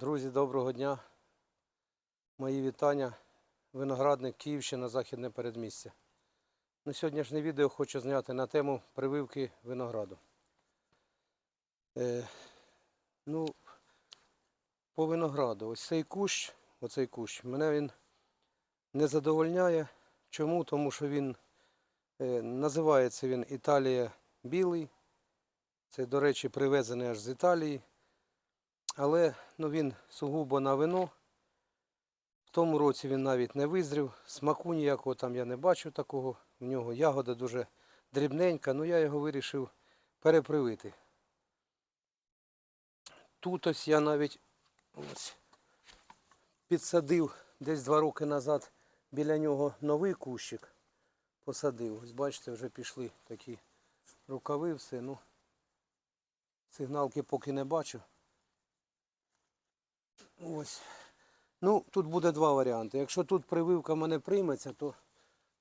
Друзі, доброго дня. Мої вітання. Виноградник Київщина, Західне передмістя. На сьогоднішнє відео хочу зняти на тему прививки винограду. Е, ну, по винограду. Ось цей кущ, оцей кущ, мене він не задовольняє. Чому? Тому що він е, називається він Італія білий. Це, до речі, привезений аж з Італії. Але ну, він сугубо на вино. В тому році він навіть не визрів. Смаку ніякого там я не бачу такого. В нього ягода дуже дрібненька, ну я його вирішив перепривити. Тут ось я навіть ось підсадив десь два роки назад біля нього новий кущик. Посадив. Ось бачите, вже пішли такі рукави, все. Ну, сигналки поки не бачу. Ось. Ну, тут буде два варіанти. Якщо тут прививка мене прийметься, то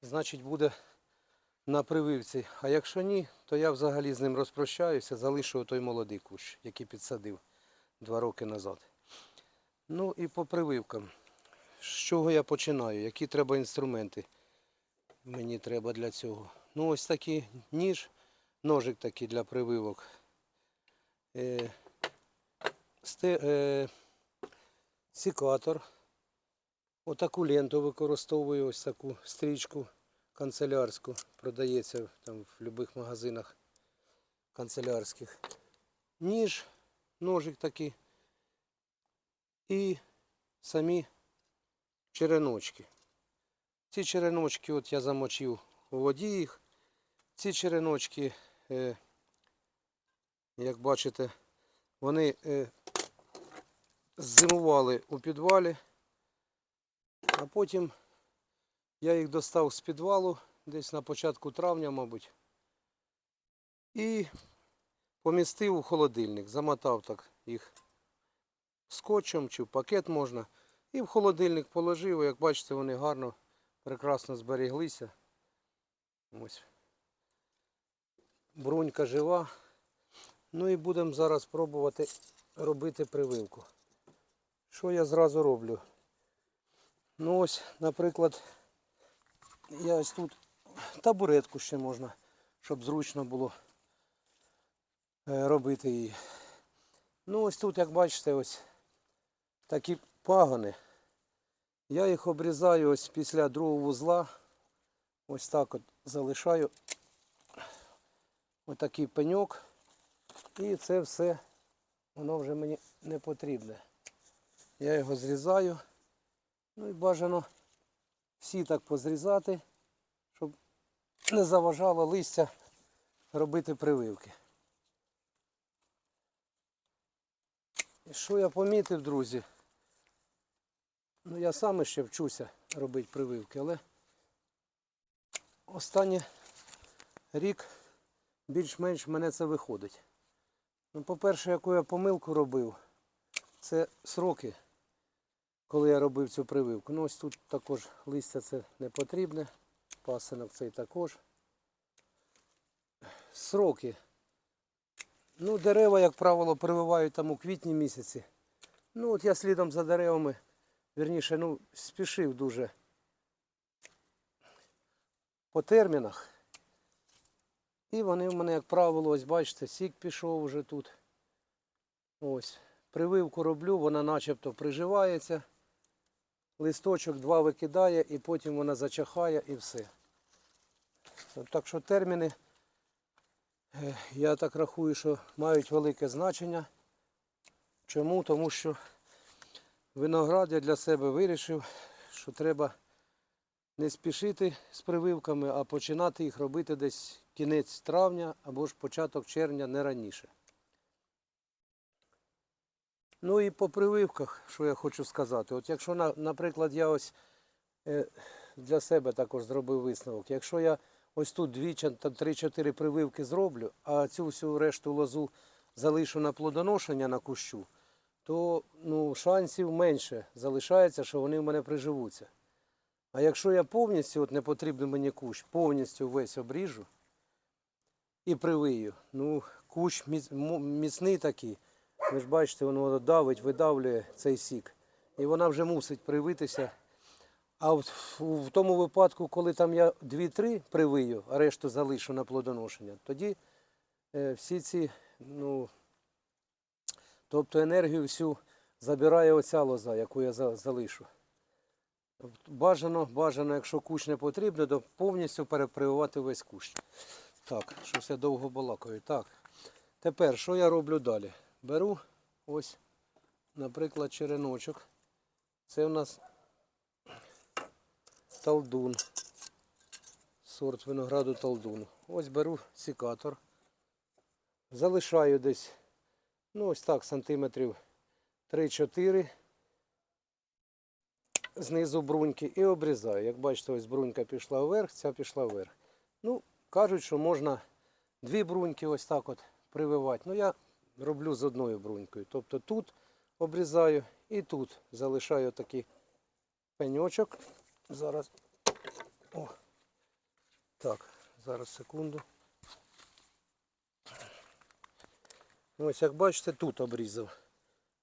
значить буде на прививці. А якщо ні, то я взагалі з ним розпрощаюся, залишу той молодий кущ, який підсадив два роки назад. Ну і по прививкам. З чого я починаю? Які треба інструменти? Мені треба для цього. Ну, ось такий ніж, ножик такий для прививок. Е, сте, е, секатор. Отаку ленту використовую, ось таку стрічку канцелярську. Продається там в будь-яких магазинах канцелярських. Ніж, ножик такий. І самі череночки. Ці череночки от я замочив у воді їх. Ці череночки, е, як бачите, вони е, зимували у підвалі, а потім я їх достав з підвалу десь на початку травня, мабуть, і помістив у холодильник, замотав так їх скотчем чи в пакет можна. І в холодильник положив, як бачите, вони гарно, прекрасно зберіглися. Ось. Брунька жива. Ну і будемо зараз пробувати робити прививку. Що я зразу роблю? Ну ось, наприклад, я ось тут табуретку ще можна, щоб зручно було е, робити її. Ну ось тут, як бачите, ось такі пагони. Я їх обрізаю ось після другого вузла. Ось так от залишаю отакий пеньок. І це все, воно вже мені не потрібне. Я його зрізаю. Ну і бажано всі так позрізати, щоб не заважало листя робити прививки. І що я помітив, друзі? Ну я сам ще вчуся робити прививки, але останній рік більш-менш мене це виходить. Ну, по-перше, яку я помилку робив, це сроки, коли я робив цю прививку. Ну ось тут також листя це не потрібне, пасинок цей також. Сроки. Ну, дерева, як правило, прививають там у квітні місяці. Ну от я слідом за деревами, вірніше, ну, спішив дуже по термінах. І вони в мене, як правило, ось бачите, сік пішов вже тут. Ось. Прививку роблю, вона начебто приживається. Листочок два викидає і потім вона зачахає і все. Так що терміни, е, я так рахую, що мають велике значення. Чому? Тому що виноград я для себе вирішив, що треба не спішити з прививками, а починати їх робити десь кінець травня або ж початок червня не раніше. Ну і по прививках, що я хочу сказати. От якщо, на- наприклад, я ось е, для себе також зробив висновок. Якщо я ось тут дві чи три-чотири прививки зроблю, а цю всю решту лозу залишу на плодоношення на кущу, то ну, шансів менше залишається, що вони в мене приживуться. А якщо я повністю, от не потрібен мені кущ, повністю весь обріжу і привию, ну, кущ міцний такий, Ви ж бачите, воно давить, видавлює цей сік. І вона вже мусить привитися. А в, в тому випадку, коли там я 2-3 привию, а решту залишу на плодоношення, тоді е, всі ці, ну, тобто енергію всю забирає оця лоза, яку я за- залишу. Бажано, бажано, якщо кущ не потрібно, то повністю перепрививати весь кущ. Так, щось я довго балакаю. Так. Тепер, що я роблю далі? Беру ось, наприклад, череночок. Це у нас талдун. Сорт винограду талдун. Ось беру секатор. Залишаю десь, ну ось так, сантиметрів 3-4 знизу бруньки і обрізаю. Як бачите, ось брунька пішла вверх, ця пішла вверх. Ну, кажуть, що можна дві бруньки ось так от прививати. Ну, я роблю з одною брунькою. Тобто тут обрізаю і тут залишаю такий пеньочок. Зараз. О. Так, зараз секунду. Ось як бачите, тут обрізав.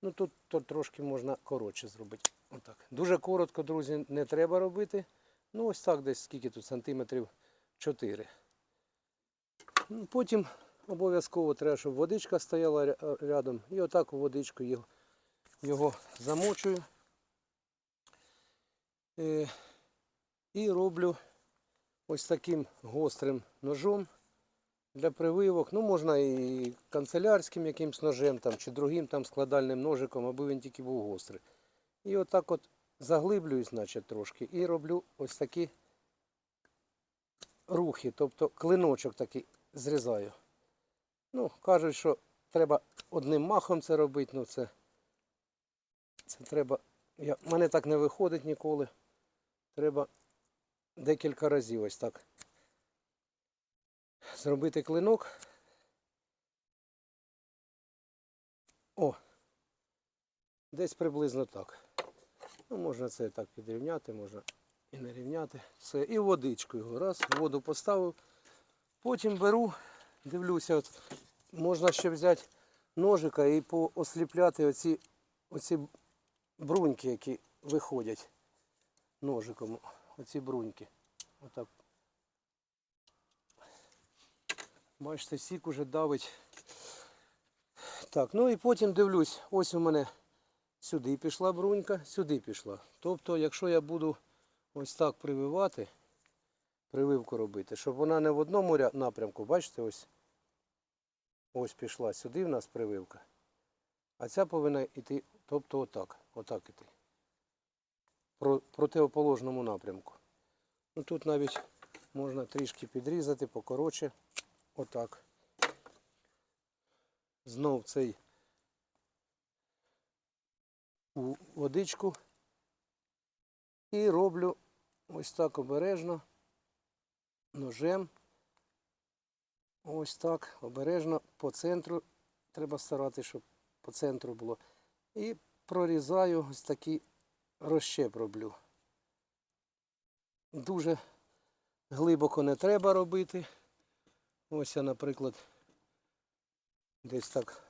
Ну тут то трошки можна коротше зробити. Отак. Дуже коротко, друзі, не треба робити. Ну ось так десь скільки тут сантиметрів 4. Ну, Потім обов'язково треба, щоб водичка стояла рядом. І отак водичку його, його замочую. Е, і роблю ось таким гострим ножом для прививок. Ну, можна і канцелярським якимсь ножем там, чи другим там складальним ножиком, аби він тільки був гострий. І отак от заглиблююсь, значить, трошки, і роблю ось такі рухи, тобто клиночок такий зрізаю. Ну, кажуть, що треба одним махом це робити, ну це, це треба. Я, мене так не виходить ніколи. Треба декілька разів ось так зробити клинок. О, десь приблизно так. Ну, можна це так підрівняти, можна і не рівняти. Все. І водичку його. Раз, воду поставив. Потім беру, дивлюся, от, можна ще взяти ножика і поосліпляти оці, оці бруньки, які виходять ножиком. Оці бруньки. Отак. Бачите, сік уже давить. Так, ну і потім дивлюсь, ось у мене сюди пішла брунька, сюди пішла. Тобто, якщо я буду ось так прививати, прививку робити, щоб вона не в одному напрямку, бачите, ось ось пішла сюди в нас прививка. А ця повинна йти, тобто отак, отак іти. Про противоположному напрямку. Ну тут навіть можна трішки підрізати, покоротше. Отак. Знов цей у водичку. І роблю ось так обережно, ножем. Ось так, обережно по центру. Треба старатися, щоб по центру було. І прорізаю ось такий розщеп роблю. Дуже глибоко не треба робити. Ось я, наприклад, десь так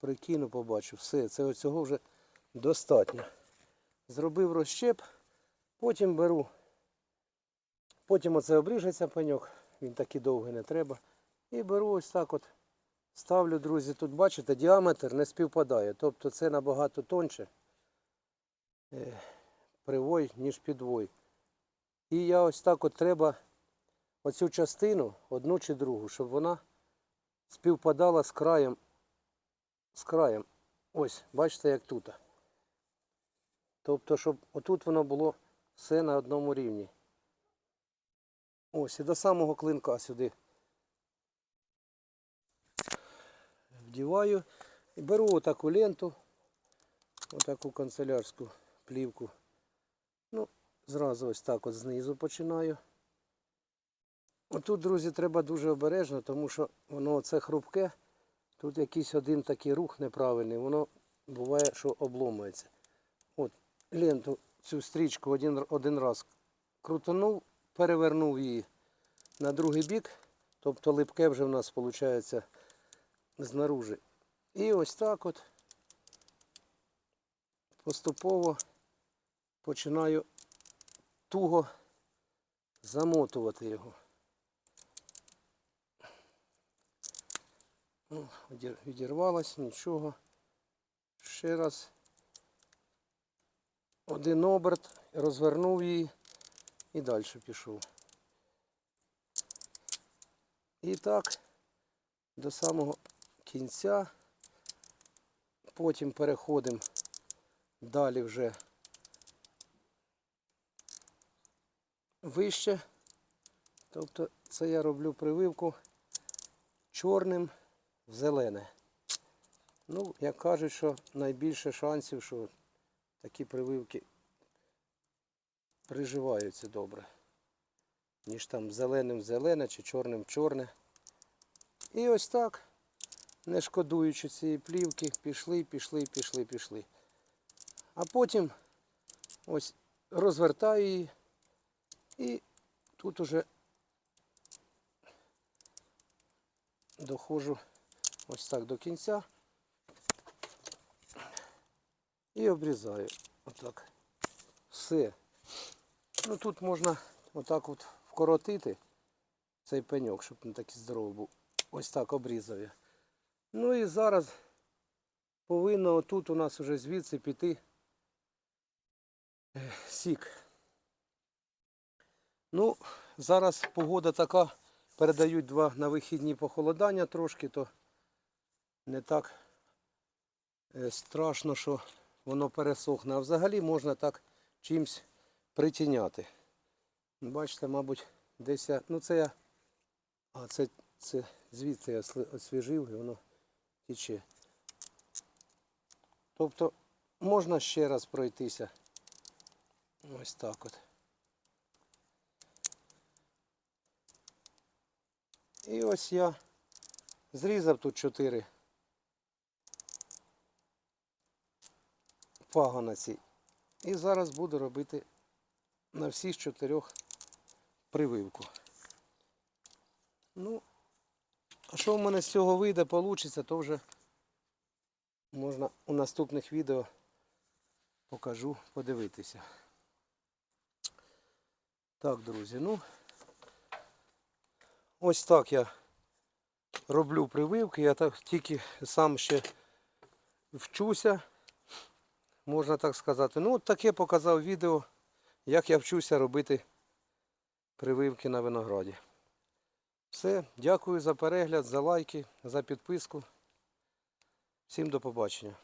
прикину, побачу. Все, це цього вже достатньо. Зробив розщеп, потім беру, потім оце обріжеться пеньок, він такий довгий не треба. І беру ось так от, ставлю, друзі, тут бачите, діаметр не співпадає. Тобто це набагато тоньше е, привой, ніж підвой. І я ось так от треба оцю частину, одну чи другу, щоб вона співпадала з краєм. З краєм. Ось, бачите, як тут. Тобто, щоб отут воно було все на одному рівні. Ось, і до самого клинка сюди. Вдіваю і беру отаку ленту, отаку канцелярську плівку. Ну, зразу ось так от знизу починаю. Отут, друзі, треба дуже обережно, тому що воно це хрупке. Тут якийсь один такий рух неправильний, воно буває, що обломується. От, ленту, цю стрічку один, один раз крутанув, перевернув її на другий бік, тобто липке вже в нас виходить знаружи. І ось так от поступово починаю туго замотувати його. О, Відірвалось, нічого. Ще раз. Один оберт, розвернув її і далі пішов. І так, до самого кінця. Потім переходимо далі вже вище. Тобто це я роблю прививку чорним в зелене. Ну, як кажуть, що найбільше шансів, що такі прививки приживаються добре. Ніж там зеленим в зелене чи чорним в чорне. І ось так, не шкодуючи цієї плівки, пішли, пішли, пішли, пішли. А потім ось розвертаю її і тут уже доходжу ось так до кінця і обрізаю. Отак. Все. Ну тут можна отак от вкоротити цей пеньок, щоб не такий здоровий був. Ось так обрізав я. Ну і зараз повинно отут у нас вже звідси піти е, сік. Ну, зараз погода така, передають два на вихідні похолодання трошки, то не так е, страшно, що воно пересохне. А взагалі можна так чимсь притіняти. Бачите, мабуть, десь я. Ну це я. А це, це звідси я освіжив і воно тече. Тобто можна ще раз пройтися. Ось так от. І ось я зрізав тут чотири пагонаці. І зараз буду робити на всіх чотирьох прививку. Ну, що в мене з цього вийде, вийде, то вже можна у наступних відео покажу, подивитися. Так, друзі, ну ось так я роблю прививки. Я так тільки сам ще вчуся, можна так сказати. Ну, от таке показав відео, як я вчуся робити прививки на винограді. Все, дякую за перегляд, за лайки, за підписку. Всім до побачення.